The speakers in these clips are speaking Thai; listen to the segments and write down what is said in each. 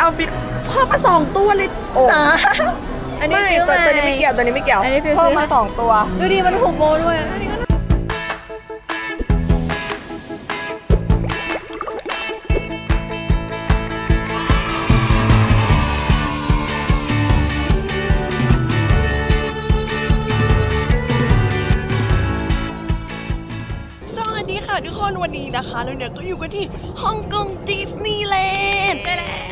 เอาฟิตเพิ่มมาสองตัวเลยโอ้สามอันนี้ไม่ซื้อตัวมาตัวนี้ไม่เกี่ยวตัวนี้ไม่เกี่ยวอันนี้ฟิวเพิ่มซื้อ มาสองตัว ดูดิมันผูกโบด้วย วันนี้นะคะเราเนี่ยก็อยู่กันที่ฮ่องกงดิสนีย์แลนด์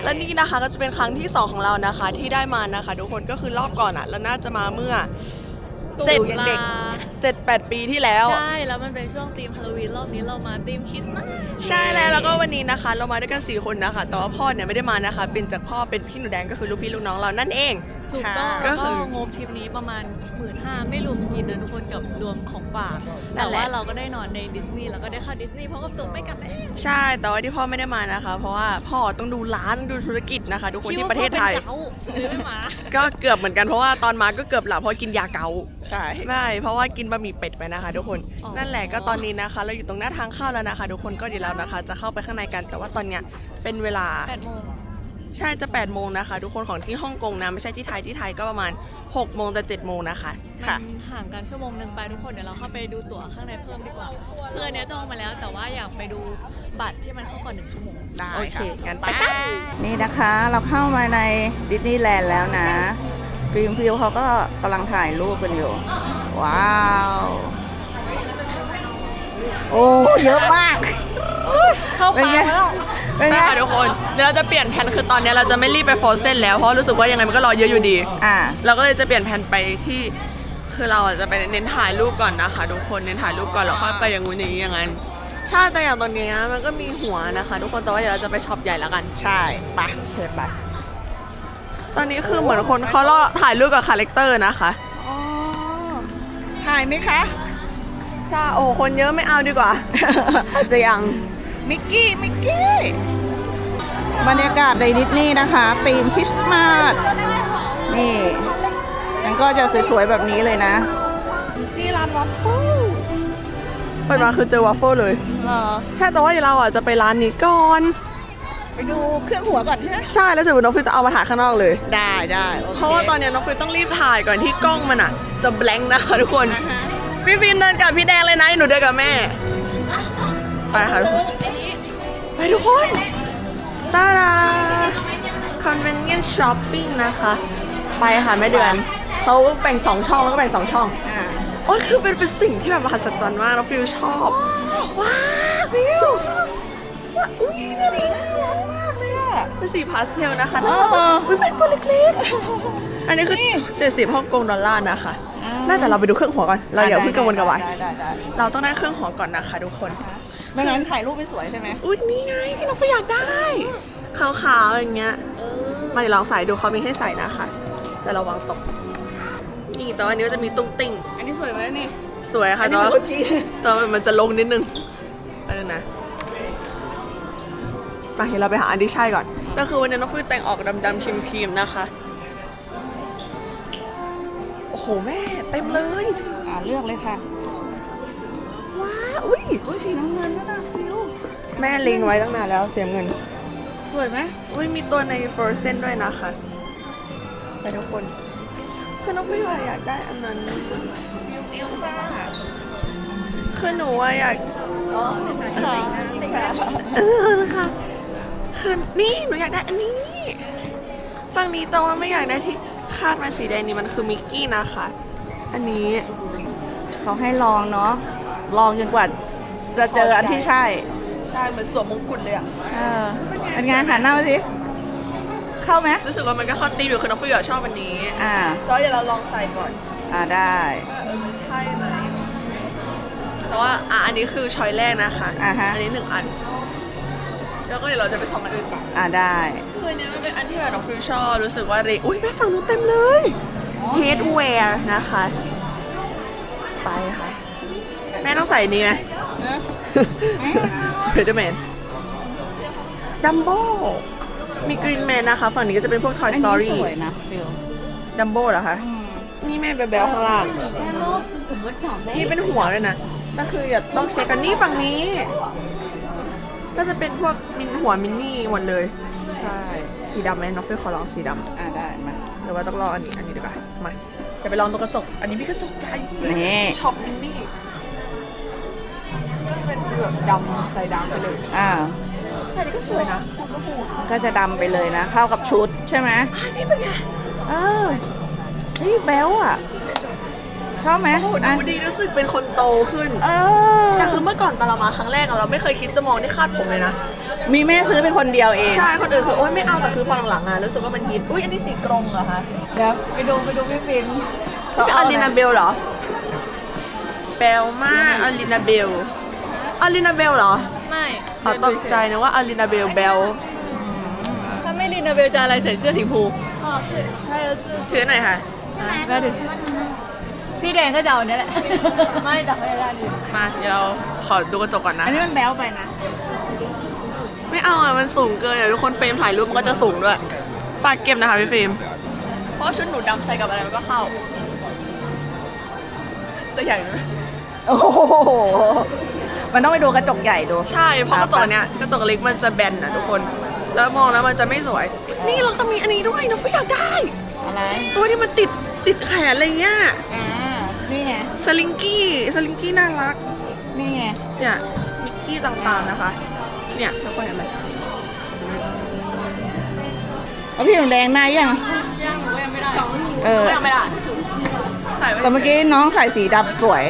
และนี่นะคะก็จะเป็นครั้งที่ 2 ของเรานะคะ ที่ได้มานะคะ ทุกคนก็คือรอบก่อนอะเราน่าจะมาเมื่อเจ็ดตุลาเด็กเจ็ดแปดปีที่แล้ว ใช่ แล้วมันเป็นช่วงธีมฮาโลวีนรอบนี้เรามาธีมคริสต์มาสใช่แล้วแล้วก็วันนี้นะคะ เรามาด้วยกัน4คนนะคะแต่ว่าพ่อเนี่ยไม่ได้มานะคะ เป็นจากพ่อเป็นพี่หนูแดงก็คือลูกพี่ลูกน้องเรานั่นเองถูกต้องก็แล้วคืก็องบทริปนี้ประมาณ หมื่นห้าไม่รวมกินนะทุกคนกับรวมของฝาก นั่แต่นแหละ ว่าเราก็ได้นอนในดิสนีย์แล้วก็ได้เข้าดิสนีย์เพราะกับตัวไม่กันแล้วใช่แต่ว่าที่พ่อไม่ได้มานะคะ เพราะว่าพ่อต้องดูร้านดูธุรกิจนะคะ ทุกคนที่ประเทศไทย คิดว่าพ่อเป็นเจ้าเลยไม่มา ก็เกือบเหมือนกันเพราะว่าตอนมาก็เกือบหลับเพราะกินยาเกาใช่ไม่เพราะว่ากินบะหมี่เป็ดไปนะคะ ทุกคนอ๋อ นั่นแหละก็ตอนนี้นะคะ เราอยู่ตรงหน้าทางเข้าแล้วนะคะ ทุกคนก็เดี๋ยวเรานะคะ จะเข้าไปข้างในกันแต่ว่าตอนเนี้ยเป็นเวลา แปดโมง ใช่จะ8ปดโมงนะคะ ทุกคนของที่ฮ่องกงนะไม่ใช่ที่ไทยที่ไทยก็ประมาณ6กโมงแต่7จ็ดโมงนะคะมัค่ะนห่างกันชั่วโมงหนึ่งไปทุกคนเดี๋ยวเราเข้าไปดูตั๋วข้างในเพิ่มดีกว่าคืออันเนี้ยจองมาแล้วแต่ว่าอยากไปดูบัตรที่มันเข้าก่อนหนึ่งชั่วโมงได้โอเคค่ะงั้นไปกันนี่นะคะเราเข้ามาในดิสนีย์แลนด์แล้วนะ ฟิล์มฟิวเขาก็กำลังถ่ายรูปกันอยู่ ว้าว โอ้ เยอะมาก เข้าเป็นปาไงแล้ว เป็นไง ได้ค่ะทุกคนเดี๋ยวเราจะเปลี่ยนแผนคือตอนเนี้ยเราจะไม่รีบไปโฟร์เซนแล้วเพราะรู้สึกว่ายังไงมันก็รอเยอะอยู่ดี อ่า เราก็เลยจะเปลี่ยนแผนไปที่คือเราอะจะไปเน้นถ่ายรูปก่อนนะคะทุกคนเน้นถ่ายรูปก่อนแล้วค่อยไปอย่างงู้นอย่างนี้อย่างนั้นใช่แต่อย่างตอนเนี้ยมันก็มีหัวนะคะ ทุกคนแต่ว่าเดี๋ยวเราจะไปช็อปใหญ่แล้วกัน ใช่ไปเชิญไป ตอนนี้คือเหมือนคนเขาล่อถ่ายรูปกับคาแรคเตอร์นะคะอ๋อถ่ายไหมคะ ใช่โอ้คนเยอะไม่เอาดีกว่า อาจจะยัง มิกกี้ มิกกี้ บรรยากาศในดิสนีย์นะคะธีมคริสต์มาส นี่มันก็จะสวยๆแบบนี้เลยนะ นี่ร้านวัฟเฟิลเปิดมาคือเจอวัฟเฟิลเลย เหรอ ใช่ แต่ว่าเดี๋ยวเราอะจะไปร้านนี้ก่อน ไปดูเครื่องหัวก่อนใช่ไหมใช่ แล้วเสร็จปุ๊บน้องฟิวจะเอามาถ่ายข้างนอกเลย ได้ได้โคเพราะว่าตอนเนี้ยน้องฟิวต้องรีบถ่ายก่อนที่กล้องมันอะ จะแบงค์นะคะทุกคนพี่ฟินเดินกับพี่แดงเลยนะ หนูเดินกับแม่ ไปค่ะทุกคนไปทุกคนตาดา convenient shopping นะคะ ไปค่ะแม่เดือนเขาแบ่งสองช่องแล้วก็แบ่งสองช่องอ่าโอ้ยคือเป็นเป็นสิ่งที่แบบมหัศจรรย์มากแล้วฟิลชอบ ว้าวฟิลว้าวอุ้ยสีน่ารักมากเลยอะเป็นสีพาสเทลนะคะอ๋น่าอรักอุ้ยเป็นตัวเล็กๆ อันนี้คือ70ฮ่องกงดอลลาร์นะคะแม่แต่เราไปดูเครื่องหัวก่อน เราอย่าเพิ่งกังวลกับวายได้ได้ได้เราต้องได้เครื่องหัวก่อนนะคะทุกคน ไม่งั้นถ่ายรูปไม่สวยใช่ไหมอุ้ยนี่ไงที่น้องฟิลอยากได้ขาวๆอย่างเงี้ยมาเดี๋ยวลองใส่ดูเขามีให้ใส่นะคะแต่ระวังตก นี่แต่ว่าอันนี้ก็จะมีตุ้งติ้ง อันนี้สวยไหมนี่ สวยอัค่ะนแต่นี้ว่าเป็นคนจีนแต่ว่ามันจะลงนิดนึงไปเลยนะไปเดี๋ยวเราไปหาอันที่ใช่ก่อนก็คือวันนี้น้องฟิวแต่งออกดำๆชิมครีมๆนะคะ โอ้โหแม่เต็มเลย อ่าเลือกเลยค่ะว้าว อุ้ยอุ้ยสีน้ำเงินด้วยนะฟิวแม่ลิงไว้ตั้งนานแล้วเสียเงิน สวยไหมอุ้ยมีตัวใน Frozen ด้วยนะคะไปทุกคนคือน้องฟิวอะอยากได้อันนั้นฟิวเอลซ่าคือหนูอะอยากอ๋อนี่ค่ะแต่งหน้าแต่งหน้าเออค่ะคือนี่หนูอยากได้อันนี้ฝั่งนี้แต่ว่าไม่อยากได้ที่คาดมาสีแดงนี่มันคือมิกกี้นะคะ อันนี้เขาให้ลองเนาะ ลองจนกว่าจะเจออันที่ใช่ใช่เหมือนสวมมงกุฎเลยอะเออเป็นไงหันหน้ามาสิ เข้าไหมรู้สึกว่ามันก็เข้าตีมอยู่คือน้องฟิวอะชอบอันนี้อ่า ก็เดี๋ยวเราลองใส่ก่อนอ่าได้ ว่าเออมันใช่ไหมแต่ว่าอะอันนี้คือช้อยแรกนะคะอ่าฮะ นนี้หนึ่งอัน แล้วก็เดี๋ยวเราจะไปส่องอันอื่นก่อนอ่าได้คืออันเนี้ยมันเป็นอันที่แบบน้องฟิวชอบรู้สึกว่าเรอุ้ยแม่ฝั่งนู้นเต็มเลย headwear นะคะ ไปค่ะ แม่ต้องใส่อันนี้ไหมสไปเดอร์แมนดัมโบมีกรีนแมนนะคะ ฝั่งนี้ก็จะเป็นพวก Toy อันนี้ Story สวยนะฟิลดัมโบเหรอคะ นี่แม่แบลๆข้างล่างนี่เป็นหัวเลยนะก็คืออย่าต้องเช็คกันนี่ฝั่งนี้ ก็จะเป็นพวกมินหัวมินนี่หมดเลย ใช่ สีดำไหมน้องเฟยขอลองสีดอ่าได้มาำหรือว่าต้องลองอันนี้อันนี้ดีกว่ามาเดี๋ยวไปลองตรงกระจก อันนี้มีกระจกใหญ่นี่ช็อปมินนี่ก็จะ เป็นแบบดำใส่ดำไปเลยอ่า แต่อันนี้ก็สวยนะพูดก็พูดก็จะดำไปเลยนะ เข้ากับชุดใช่ไหมอันนี้เป็นไงเออนี่แบ๊วอะ ชอบไหมโอ้โหอะดูดีรู้สึกเป็นคนโตขึ้น เออ แต่คือเมื่อก่อนตอนเรามาครั้งแรกอะเราไม่เคยคิดจะมองที่คาดผมเลยนะ มีแม่ซื้อเป็นคนเดียวเองใช่ คนอื่นคือโอ๊ยไม่เอาแต่คือพอหลังๆอะรู้สึกว่ามันฮิต อุ้ยอันนี้สีกรมเหรอคะเดี๋ยวไปดูไปดูพี่ฟินเป็นอลินาเบลเหรอเบลมากอลินาเบล อลินาเบลเหรอไม่เขาตกใจนะว่าอลินาเบลเบลถ้าไม่ลินนาเบลจะอะไรใส่เสื้อสีชมพูถือหน่อยค่ะแม่ถึงพี่แดงก็จะเอาอันนี้แหละ ไม่แต่ไม่ได้ดิมาเดี๋ยวเราขอดูกระจกก่อนนะ อันนี้มันแบ๊วไปนะ ไม่เอาอะ มันสูงเกินอะทุกคนเฟรมถ่ายรูปมันก็จะสูงด้วย ฝากเก็บนะคะพี่ฟิล์มเพราะชุดหนูดำใส่กับอะไรมันก็เข้าใส่ใหญ่ไหมโอ้โห มันต้องไปดูกระจกใหญ่ดู ใช่ เพราะกระจกเนี้ยกระจกเล็กมันจะแบนนะทุกคน แล้วมองแล้วมันจะไม่สวย นี่เราก็มีอันนี้ด้วยนะฟิอยากได้ อะไร ตัวที่มันติดติดแขนอะไรเงี้ยอ่านี่ไงสลิงกี้สลิงกี้น่ารัก นี่ไงเนี่ยมิกกี้ต่างๆนะคะ เนี่ยทุกคนเห็นไหมแล้วพี่หนูแดงหน้ายังย่างหนูก็ยังไม่ได้เออไม่เอาไม่ได้ใส่ไว้แต่เมื่อกี้น้องใส่สีดำสวย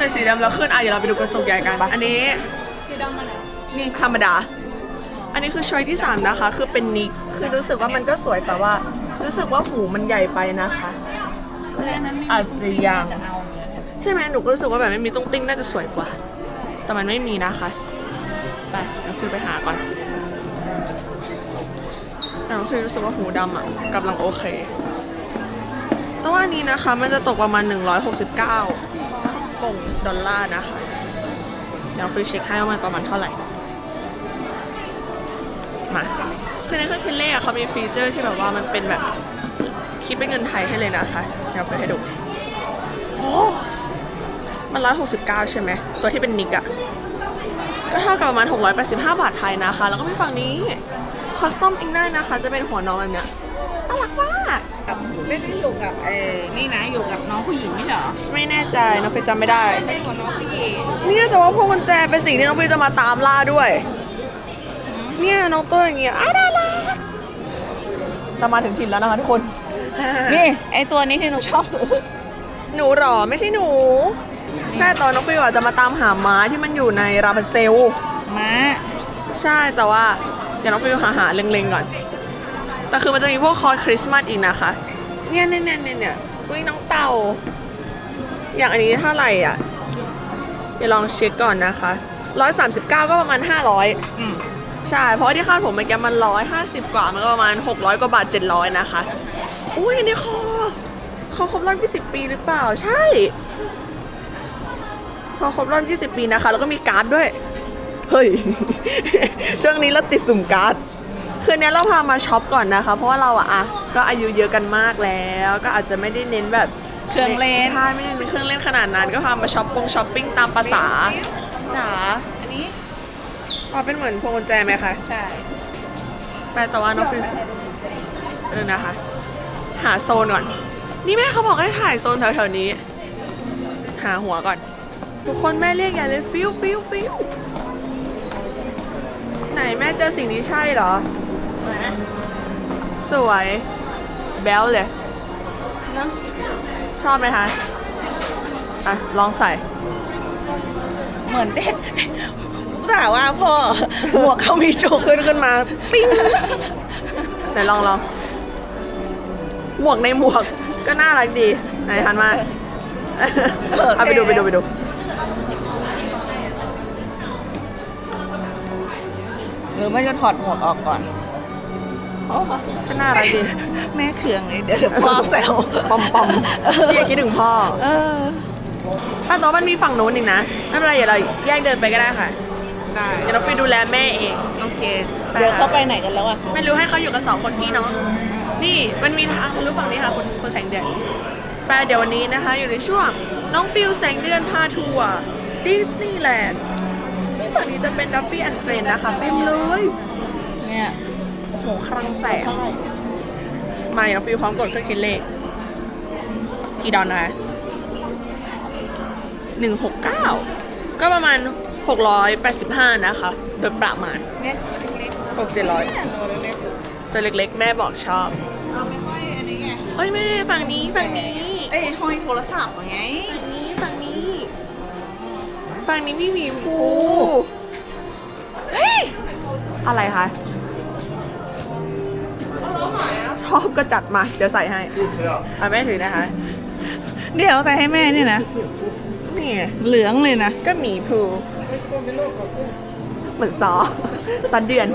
ใส่สีดำแล้วขึ้นอะเดี๋ยวเราไปดูกระจกใหญ่กัน อันนี้สีดำมาไหนนี่ธรรมดา อันนี้คือช้อยที่ 3 นะคะ คือเป็นนิกคือรู้สึกว่ามันก็สวยแต่ว่า รู้สึกว่าหูมันใหญ่ไปนะคะอาจจะยังใช่ไหมหนูก็รู้สึกว่าแบบไม่มีตุ้งติ้งน่าจะสวยกว่า แต่มันไม่มีนะคะไปเราฟิวไปหาก่อนแต่น้องฟิวรู้สึกว่าหูดำอะกำลังโอเคแต่ว่าอันนี้นะคะมันจะตกประมาณ 169ฮ่อง กงดอลลาร์นะคะ เดี๋ยวฟิวเช็คให้ว่ามันประมาณเท่าไหร่ มาคือในเครื่องคิดเลขอะเขามีฟีเจอร์ที่แบบว่ามันเป็นแบบคิดเป็นเงินไทยให้เลยนะคะ เดี๋ยวเฟิร์ให้ดู โอ้มันร้อยหกสิบเก้าใช่ไหม ตัวที่เป็นนิกอะก็เท่ากับประมาณหกร้อยแปดสิบห้าบาทไทยนะคะ แล้วก็มีฝั่งนี้ คอสตอมอิงได้นะคะ จะเป็นหัวนอนแบบเนี้ย น่ารักมากไม่ได้อยู่กับเออนี่นะอยู่กับน้องผู้หญิงไม่เหรอไม่แน่ใจน้องเฟยจำไม่ได้ไม่ได้อยู่กับน้องผู้หญิงเนี่ยแต่ว่าพวงกุญแจเป็นสิ่งที่น้องเฟยจะมาตามล่าด้วย เนี่ยน้องตัวอย่างเงี้ยอ้าวน่ารักเรามาถึงถิ่นแล้วนะคะทุกคน นี่ ไอตัวนี้ที่หนูชอบซื้อหนูเหรอไม่ใช่หนู ใช่ตอนน้องฟิวอะจะมาตามหาม้าที่มันอยู่ในราพันเซล ม้า ใช่แต่ว่าเดี๋ยวน้องฟิวหาหาเล็งๆก่อน แต่คือมันจะมีพวกคอร์สคริสต์มาสอีกนะคะ เนี่ยเนี่ยเนี่ยเนี่ยเนี่ยอุ้ยน้องเต่า อย่างอันนี้เท่าไหร่อะเดี๋ยวลองเช็คก่อนนะคะ139ก็ประมาณ500อืมใช่ เพราะที่คาดผมเมื่อกี้มันร้อยห้าสิบกว่า มันก็ประมาณหกร้อยกว่าบาทเจ็ดร้อยนะคะ อุ้ยอันนี้คอคอครบรอบยี่สิบปีหรือเปล่า ใช่คอครบรอบยี่สิบปีนะคะ แล้วก็มีการ์ดด้วย เฮ้ย ช่วงนี้เราติดสุ่มการ์ด คืนนี้เราพามาช็อปก่อนนะคะ เพราะว่าเราอะอะก็อายุเยอะกันมากแล้ว ก็อาจจะไม่ได้เน้นแบบเครื่องเล่นใช่ไม่ได้เน้นเครื่องเล่นขนาดนั้น ก็พามาช็อปปงช้อปปิ้งตามภาษาจ๋าอันนี้อ๋อเป็นเหมือนพวงกุญแจไหมคะใช่ไปแต่ว่าน้องฟิวเออนะคะ หาโซนก่อน นี่แม่เขาบอกให้ถ่ายโซนแถวๆนี้ หาหัวก่อน ทุกคนแม่เรียกใหญ่เลยฟิวฟิวฟิวไหนแม่เจอสิ่งนี้ใช่เหรอ สวยแบลเลยเนอะชอบไหมคะ อะ ลองใส่ เหมือนเด็กสาวว่าพ่อ หมวกเขามีจุกขึ้นขึ้นมา ปิ้งไหนลองลองหมวกในหมวกก็น่ารักดี ไหนหันมาเอาไปดูไปดูไปดูหรือไม่จะถอดหมวกออกก่อน ก็น่ารักดีแม่เคืองเลยเดี๋ยวเดี๋ยวพ่อแซวปอมปอมพี่ยังคิดถึงพ่อเออถ้าโต๊ะมันมีฝั่งนู้นอีกนะไม่เป็นไรเดี๋ยวเราแยกเดินไปก็ได้ค่ะได้เดี๋ยวเราฟิดูแลแม่เองโอเคไปเดี๋ยวค่ะเขาไปไหนกันแล้วอะไม่รู้ให้เขาอยู่กับสองคนพี่น้องนี่มันมีทางทะลุฝั่งนี้ค่ะคุณคุณแสงเดือนไปเดี๋ยววันนี้นะคะ อยู่ในช่วงน้องฟิลแสงเดือนพาทัวร์ดิสนีย์แลนด์ฝั่งนี้จะเป็นดัฟฟี่แอนด์เฟรนนะคะเต็มเลยเนี่ย โอ้โหคลังแสงมาน้องฟิวพร้อมกดเครื่องคิดเลข กี่ดอลนะคะหนึ่งหกเก้าก็ประมาณหกร้อยแปดสิบห้านะคะ โดยประมาณเนี่ยเล็กหกเจ็ดร้อยๆตัวเล็กตัวเล็กๆ แม่บอกชอบๆเอาไม่ค่อยอันนี้ไงเอ้ยแม่ฝั่งนี้ฝั่งนี้เอ้ยห้อยโทรศัพท์ไงฝั่งนี้ฝั่งนี้ฝั่งนี้มีหมีภูเฮ้ยอะไรคะ ชอบก็จัดมา เดี๋ยวใส่ให้อะแม่ถือนะคะ เดี๋ยวแต่ให้แม่เนี่ยนะ นี่ไงเหลืองเลยนะ ก็หมีภูเหมือนซอสันเดือน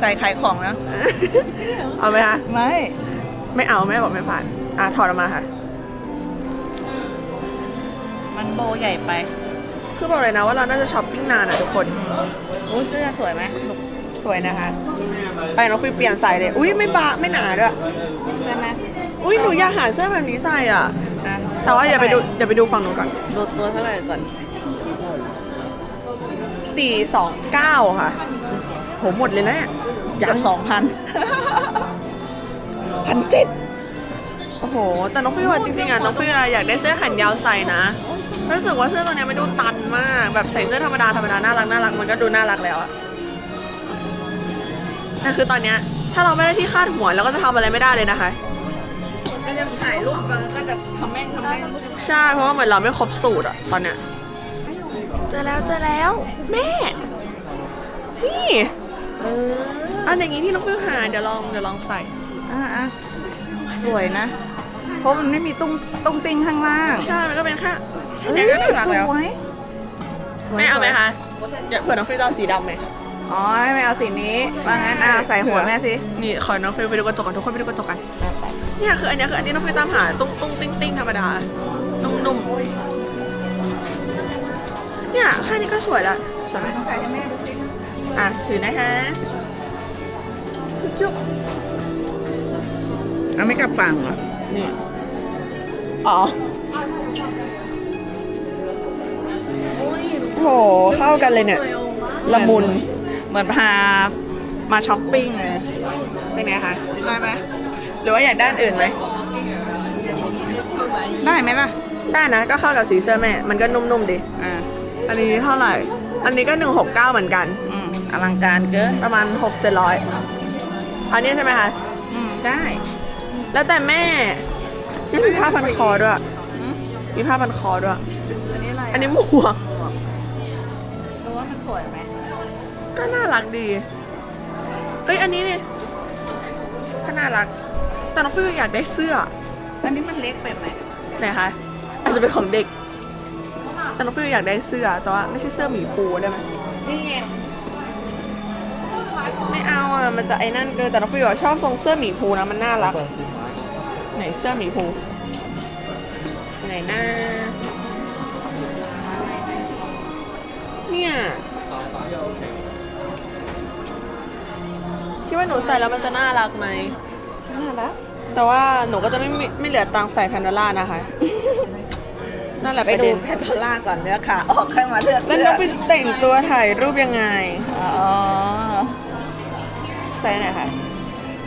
ใส่ขายของนะ เอาไหมคะไม่ ไม่เอาแม่บอกไม่ผ่าน อะถอดออกมาค่ะ มันโบใหญ่ไป คือบอกเลยนะว่าเราน่าจะช้อปปิ้งนานอะทุกคนอุ้ยเสื้อสวยไหมลูก สวยนะคะ ไปน้องฟิวเปลี่ยนใส่เลย อุ้ยไม่บาไม่หนาด้วย ใช่ไหมอุ้ยหนูอยากหาเสื้อแบบนี้ใส่อะ อะแต่ว่าอย่าไปดูอย่าไปดูฝั่งหนูก่อนดูตัวเท่าไหร่ก่อนสี่สองเก้าค่ะโหหมดเลยนะเนี่ยเกือบสองพันพันเจ็ดโอ้โห แต่น้องฟิวอะจริงๆอะน้องฟิวอะอยากได้เสื้อแขนยาวใส่นะรู้สึกว่าเสื้อตัวเนี้ยมันดูตันมาก แบบใส่เสื้อธรรมดาธรรมดาน่ารักน่ารักมันก็ดูน่ารักแล้วอะ แต่คือตอนเนี้ยถ้าเราไม่ได้ที่คาดหัวเราก็จะทำอะไรไม่ได้เลยนะคะ ก็จะถ่ายรูปมันก็จะทำแม่งทำแม่งใช่เพราะว่าเหมือนเราไม่ครบสูตรอะตอนเนี้ยเจอแล้วเจอแล้ว แม่ นี่เอออันอย่างนี้ที่น้องฟิวหาเดี๋ยวลองเดี๋ยวลองใส่ อะอะสวยนะ เพราะมันไม่มีตุ้งตุ้งติ้งข้างล่างใช่มันก็เป็นแค่แค่นี้ก็น่ารักแล้วสวยสวย แม่เอาไหมคะเดี๋ยวเผื่อน้องฟิวจะเอาสีดำไหม อ๋อให้แม่เอาสีนี้ว่างั้นอะใส่หัวแม่สิ นี่ขอน้องฟิวไปดูกระจกกันทุกคนไปดูกระจกกันเนี่ยคืออันเนี้ยคืออันที่น้องฟิวตามหาตุ้งตุ้งติ้งติ้งธรรมดานุ่มๆเนี่ยแค่นี้ก็สวยแล้วสวยไหมต้องใส่ให้แม่ดูสิอะถือนะคะจุ๊บเอาไม่กลับฝั่งเหรอนี่อ๋อโหเข้ากันเลยเนี่ยละมุน เหมือนพามาช้อปปิ้งเลยเป็นไงคะได้ไหมหรือว่าอยากได้อันอื่นไหมได้ไหมล่ะได้นะก็เข้ากับสีเสื้อแม่ มันก็นุ่มๆดีอ่าอันนี้เท่าไหร่ อันนี้ก็ 169 เหมือนกัน อืมอลังการเกินประมาณ 6 700อันนี้ใช่ไหมคะอืมได้ แล้วแต่แม่นี่มีผ้าพันคอด้วยอืมมีผ้าพันคอด้วย อันนี้อะไรอันนี้หมวกดูว่ามันสวยไหม ก็น่ารักดี เอ้ยอันนี้นี่ก็น่ารัก แต่น้องฟิวอยากได้เสื้อ อันนี้มันเล็กไปไหมไหนคะอาจจะเป็นของเด็ก แต่น้องฟิวอยากได้เสื้อ แต่ว่าไม่ใช่เสื้อหมีปูได้ไหมนี่ไงไม่เอาอะ มันจะไอ้นั่นเกินแต่น้องฟิวอะชอบทรงเสื้อหมีภูนะมันน่ารัก ไหนเสื้อหมีภูไหนหน้า เนี่ยคิ ดว่าหนูใส่แล้วมันจะน่ารักไหม น่ารักแต่ว่าหนูก็จะไม่มีไม่เหลือตังค์ใส่แพนโดล่านะคะ นั่นแหละไปประดูเด็นแพทโพล่าก่อนเนื้อขาออกค่อยมาเลือกแล้วน้องฟิวจะแต่งตัวถ่ายรูปยังไง อ๋อใส่ไหนคะ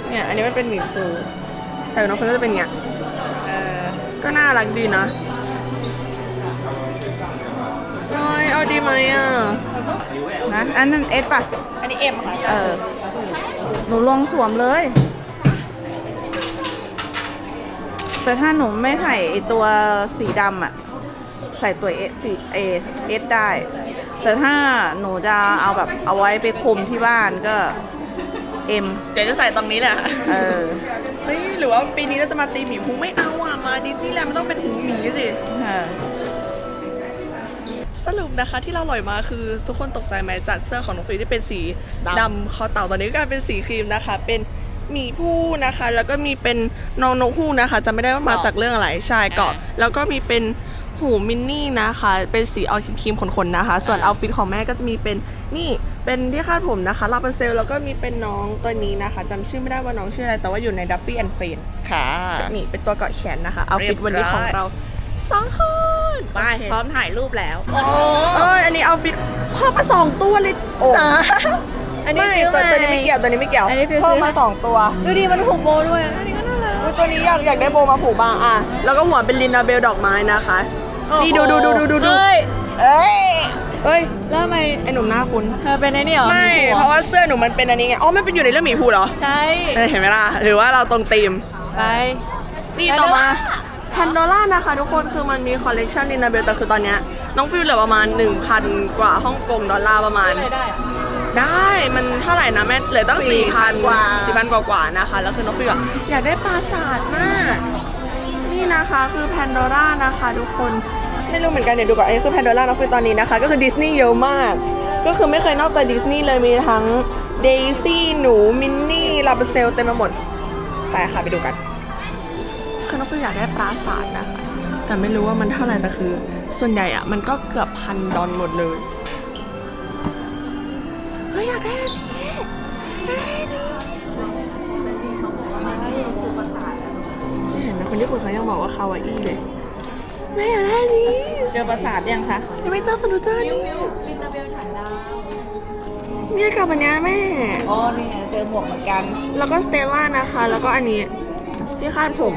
เนี่ย อันนี้มันเป็นหมีภูใส่น้องฟิวก็จะเป็นอย่างเงี้ยเออก็น่ารักดีนะน้อยเอาดีไหมอะนะอันนั้นเอสป่ะ อันนี้เอ็มค่ะ เออ หนูลองสวมเลย แต่ถ้าหนูไม่ใส่ไอตัวสีดำอะใส่ตัวเอสสีเอเอสได้ แต่ถ้าหนูจะเอาแบบเอาไว้ไปคลุมที่บ้านก็เอ็มเดี๋ยวจะใส่ตรงนี้แหละ เออ เฮ้ย หรือว่าปีนี้เราจะมาตีหมีพุงไม่เอาอะ มาดิสนีย์แลนด์มันต้องเป็นหูหมีสิ เออ สรุปนะคะที่เราลอยมาคือทุกคนตกใจไหมจากเสื้อของน้องฟรีที่เป็นสีดำดำคอเต่าตอนนี้ก็กลายเป็นสีครีมนะคะ เป็นหมีผู้นะคะ แล้วก็มีเป็นน้องนกฮูกนะคะจะไม่ได้ว่ามาจากเรื่องอะไรใช่เกาะแล้วก็มีเป็นหูมินนี่นะคะ เป็นสีออกครีมๆขนๆนะคะ ส่วนเอาฟิตของแม่ก็จะมีเป็นนี่เป็นที่คาดผมนะคะลาบันเซลแล้วก็มีเป็นน้องตัวนี้นะคะจำชื่อไม่ได้ว่าน้องชื่ออะไรแต่ว่าอยู่ในดัฟฟี่แอนด์เฟนค่ะนี่เป็นตัวเกาะแขนนะคะเอาฟิตเรียบร้อยวันนี้ของเรา สองคนไปพร้อมถ่ายรูปแล้วเอ้ยอันนี้เอาฟิตเพิ่มมาสองตัวเลยโอ้อันนี้ไม่ซื้อตัวมา ตัวนี้ไม่เกี่ยวตัวนี้ไม่เกี่ยวอันนี้ฟิวซื้อ เพิ่มมาสองตัวดูดิมันผูกโบด้วยอันนี้ก็น่ารัก อุ๊ยตัวนี้อยากอยากได้โบมาผูกบ้างอะ แล้วก็หัวเป็นลินดาเบลดอกไม้นะคะ นี่ดูดูดูดูดูดูเฮ้ย เอ้ยเอ้ยแล้วทำไมไอหนุ่มหน้าคุ้นเธอเป็นไอ้นี่เหรอไม่หัวเพราะว่าเสื้อหนูมันเป็นอันนี้ไงอ๋อมันเป็นอยู่ในเรื่องหมีภูเหรอใช่เออเห็นไหมล่ะหรือว่าเราตรงธีม ไปนี่ต่อมาแพนโดล่านะคะทุกคนคือมันมีคอลเลกชันลินาเบลแต่คือตอนเนี้ยน้องฟิลเหลือประมาณ 1,000 กว่าฮ่องกงดอลลาร์ประมาณ ได้ได้มันเท่าไหร่นะแม่เหลือตั้ง4,000กว่า4,000กว่ากว่าๆนะคะ แล้วคือน้องฟิลอะอยากได้ปราสาทมาก นี่นะคะคือแพนโดร่านะคะทุกคนไม่รู้เหมือนกันเดี๋ยวดูก่อนอันนี้คือแพนโดร่าน้องฟิลตอนนี้นะคะ ก็คือดิสนีย์เยอะมาก ก็คือไม่เคยนอกจากดิสนีย์เลยมีทั้งเดซี่หนูมินนี่ลาเบเซลเต็มไปหมดไปค่ะไปดูกันอ น้องฟิลอยากได้ปราสาทนะคะ แต่ไม่รู้ว่ามันเท่าไหร่แต่คือ ส่วนใหญ่อะมันก็เกือบพันดอลหมดเลยเฮ้ยอยากได้อันนี้อยากได้อันนี้ไม่เห็นนะคนญี่ปุ่นเขายังบอกว่าคาวาอี้เลยแม่อยากได้อันนี้เจอปราสาทยังคะยังไม่เจอสนุเจอร์นี่ลินดาเบลถังดาวเนี่ยกับอันเนี้ยแม่ อ๋อนี่ไงเจอหมวกเหมือนกัน แล้วก็สเตลล่านะคะ แล้วก็อันนี้ที่คาดผม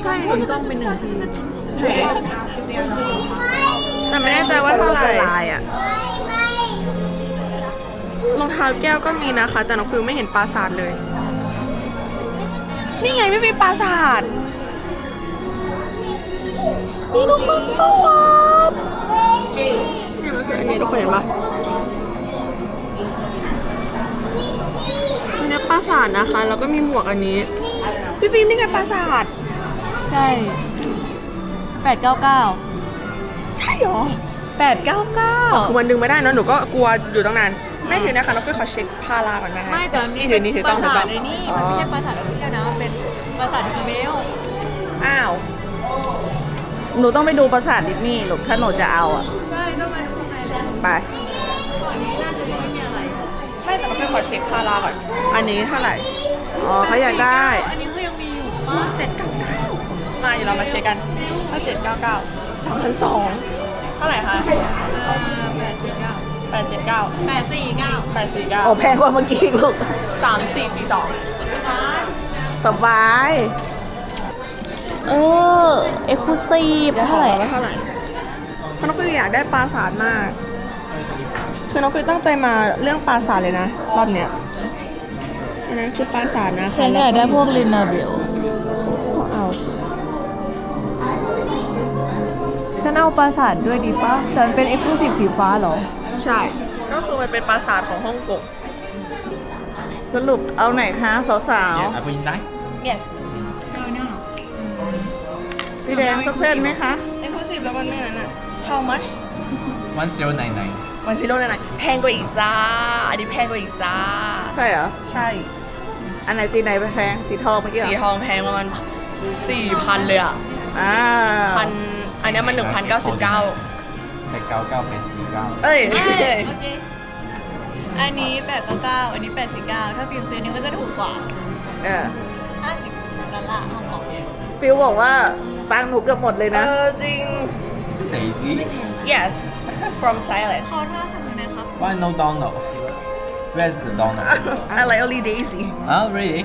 ใช่คนกล้องเป็นหนึ่งทีแต่ไม่แน่ใจว่าเท่าไหร่รองเท้าแก้วก็มีนะคะ แต่น้องฟิลไม่เห็นปราสาทเลย นี่ไงไม่มีปราสาทนี่ทุกคนปราสาทนี่มันคืออันนี้ทุกคนเห็นปะนนี้ปราสาทนะคะ แล้วก็มีหมวกอันนี้ พี่ฟิล์มนี่ไงปราสาท ใช่แปดเก้าเก้าใช่เหรอแปดเก้าเก้าคือมันดึงไม่ได้เนอะหนูก็กลัวอยู่ตั้งนานไม่ถือนะคะน้องฟิลขอเช็คพาราก่อนนะคะไม่แต่อันนี่ถือนี่ถือต้องถือต้องปราสาทไอ้นี่มันไม่ใช่ปราสาทออฟฟิเชียลนะมันเป็นปราสาทอีเมลอ้าวหนูต้องไปดูปราสาทดิสนีย์ลูกถ้าหนูจะเอาอะใช่ต้องมาดูข้างในเลยไปอันนี้น่าจะไม่มีอะไรไม่แต่น้องฟิลขอเช็คพาราก่อนอันนี้เท่าไหร่อ๋อเขาอยากได้ อันนี้เขายังมีอยู่เจ็ดเก้าเก้า มาเดี๋ยวเรามาเช็คกันถ้าเจ็ดเก้าเก้าสามพันสองเท่าไหร่คะแปดสี่เก้าแปดเจ็ดเก้าแปดสี่เก้าแปดสี่เก้าโอ้แพงกว่าเมื่อกี้อีกลูก สามสี่สี่สองสบาย เออ เอ็กซ์คลูซีฟเท่าไหร่ว่าเท่าไหร่เพราะน้องฟิลอยากได้ปราสาทมาก คือน้องฟิลตั้งใจมาเรื่องปราสาทเลยนะ รอบเนี้ยอันนั้นคือปราสาทนะคะฉันอยากได้พวกลินนาเบล นเอาปราสาทด้วยดีป่ะแต่มันเป็นเอ็กซ์คลูซีฟสีฟ้าเหรอ ใช่ ก็คือมันเป็นปราสาทของฮ่องกง สรุปเอาไหนคะสาว Yeah, I put inside. yes ๆสีแดงสักเส้นไหมคะ เอ็กซ์คลูซีฟแล้วมันไม่นั้นอะ how much One zero nine nine. วันซิโร่ไหนๆแพงกว่าอีกจ้า อันนี้แพงกว่าอีกจ้า ใช่เหรอ ใช่ อันไหนสีไหนแพงสีทองเมื่อกี้เหรสีอทองแพงประมาณสี่พันเลยอะอ่าพัน อันเนี้ยมันหนึ่งพันเก้าสิบเก้าแปดเก้าเก้าแปดสี่เก้าเอ้ย โอเค อันนี้แปดเก้าเก้าอันนี้แปดสี่เก้าถ้าฟิล์มซื้อนี้ก็จะถูกกว่า เออห้าสิบดอลลาร์ฮ่องกงฟิวบอกว่าตังค์หนูเกือบหมดเลยเอนะ อจริง是 Daisy yes from Thailand ขอท่าสมุนนะครับ Why no Donald Where's the Donald I like only Daisy Oh really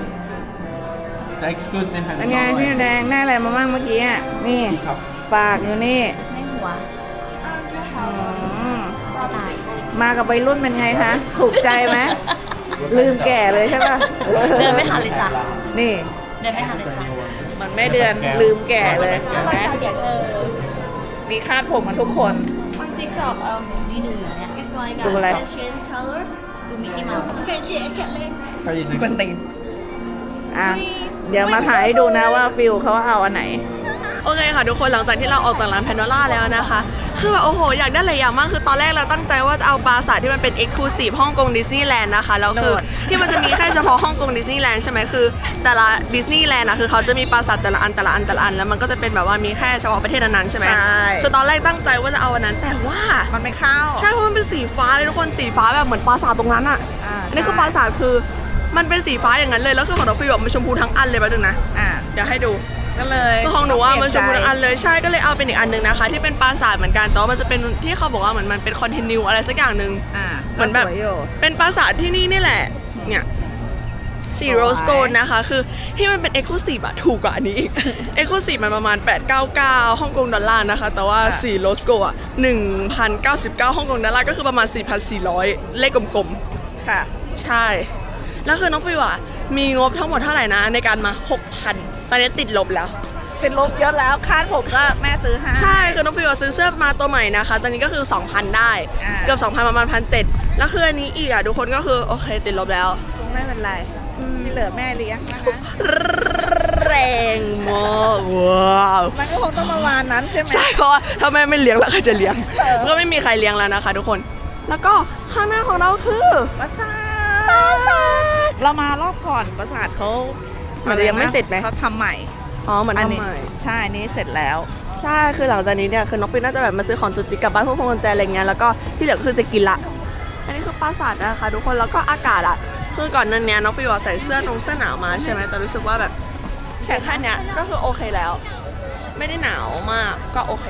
The exclusive เป็นไงพี่แดงได้อะไรมาบ้างเมื่อกี้อะนี่ ครับ ฝากอยู่นี่ในหัวอืมก็ตายมากับวัยรุ่นเป็นไงคะ ถูกใจไหมลืมแก่เลยใช่ป่ะเดินไม่ทันเลยจ้ะนี่ เดินไม่ทันเลยจ้ะมันไม่เดือนลืมแก่เลยเห็นไหมเออมีคาดผมกันทุกคน on TikTok um นี่ดูอยู่เนี่ย it's like ดูอะไร change color ดูมิกกี้เมาส์ can change color 36เป็นตีนอะ เดี๋ยวมาถ่ายให้ดูนะว่าฟิลเขาเอาอันไหน โอเคค่ะทุกคนหลังจากที่เราออกจากร้านแพนโดล่าแล้วนะคะ คือแบบโอ้โห อยากได้หลายอย่างมาก คือตอนแรกเราตั้งใจว่าจะเอาปราสาทที่มันเป็นเอ็กซ์คลูซีฟฮ่องกงดิสนีย์แลนด์นะคะแล้วคือโดดที่มันจะมีแค่เฉพาะฮ่องกงดิสนีย์แลนด์ใช่ไหมคือ แต่ละดิสนีย์แลนด์อะคือเขาจะมีปราสาทแต่ละอันแต่ละอันแต่ละอันแล้วมันก็จะเป็นแบบว่ามีแค่เฉพาะประเทศนั้นๆใช่ไหมใช่ คือตอนแรกตั้งใจว่าจะเอาอันนั้นแต่ว่า มันไม่เข้าใช่เพราะมันเป็นสีฟ้าเลยทุกคนสีฟ้าแบบเหมือนปราสาทตรงนั้นอะอ่าอันนี้คือปราสาทคือมันเป็นสีฟ้าอย่างนั้นเลยแล้วคือของน้องฟิวอะมันชมพูทั้งอันเลยแป๊บนึงนะ อ่า เดี๋ยวให้ดู ก็เลยคือของหนูว่ามันชมพูเปลี่ทั้ยงใจอันเลยใช่ก็เลยเอาเป็นอีกอันหนึ่งนะคะ ที่เป็นปราสาทเหมือนกันแต่ว่ามันจะเป็นที่เขาบอกว่าเหมือนมันเป็นคอนติเนียอะไรสักอย่างหนึ่งอ่าเหมือนแบบก็สวยอยู่เป็นปราสาทที่นี่นี่แหละเนี่ยสีสวยโรสโกลนะคะ คือที่มันเป็นเอ็กซ์คลูซีฟอะถูกกว่าอันนี้อีกเอ็กซ์คลูซีฟมันประมาณ 899ฮ่องกงดอลลาร์นะคะ แต่ว่าสีโรสโกลอะ1,099ฮ่องกงดอลลาร์ก็คือประมาณ 4,400 เลขกลมค่ะๆใช่ แล้วคือน้องฟิวอะมีงบทั้งหมดเท่าไหร่นะในการมา 6,000 ตอนนี้ติดลบแล้ว เป็นลบเยอะแล้วคาดผมก็แม่ซื้อให้ ใช่คือน้องฟิวอะซื้อเสื้อมาตัวใหม่นะคะ ตอนนี้ก็คือ 2,000 ได้ อ่า เกือบ2,000ประมาณ1,700แล้วคืออันนี้อีกอะทุกคนก็คือโอเคติดลบแล้ว ไม่เป็นไรที่เหลือแม่เลี้ยงนะคะแรงมากว้าวมันก็คงต้องประมาณนั้นใช่ไหม ใช่เพราะว่าถ้าแม่ไม่เลี้ยงแล้วใครจะเลี้ยง เออ ก็ไม่มีใครเลี้ยงแล้วนะคะ ทุกคน แล้วก็ข้างหน้าของเราคือ ปราสาทเรามารอบก่อนปราสาทเขา มันยังไม่เสร็จไหมเขาทำใหม่อ๋อเหมือนอันทำนี้ใหม่ใช่อันนี้เสร็จแล้วใช่คือหลังจากนี้เนี่ยคือน้องฟินน่าจะแบบมาซื้อของจุดจิกกลับบ้านพวกพวงกุญแจอะไรเงี้ยแล้วก็ที่เหลือก็คือจะกินละ อันนี้คือปราสาทนะคะทุกคนแล้วก็อากาศอะคือก่อนนั้นเนี้ยน้องฟิวอะใส่เสื้อนงเสื้อหนาวมาใช่ไหมแต่รู้สึกว่าแบบแสงแค่เนี้ยก็คือโอเคแล้ว ไม่ได้หนาวมากก็โอเค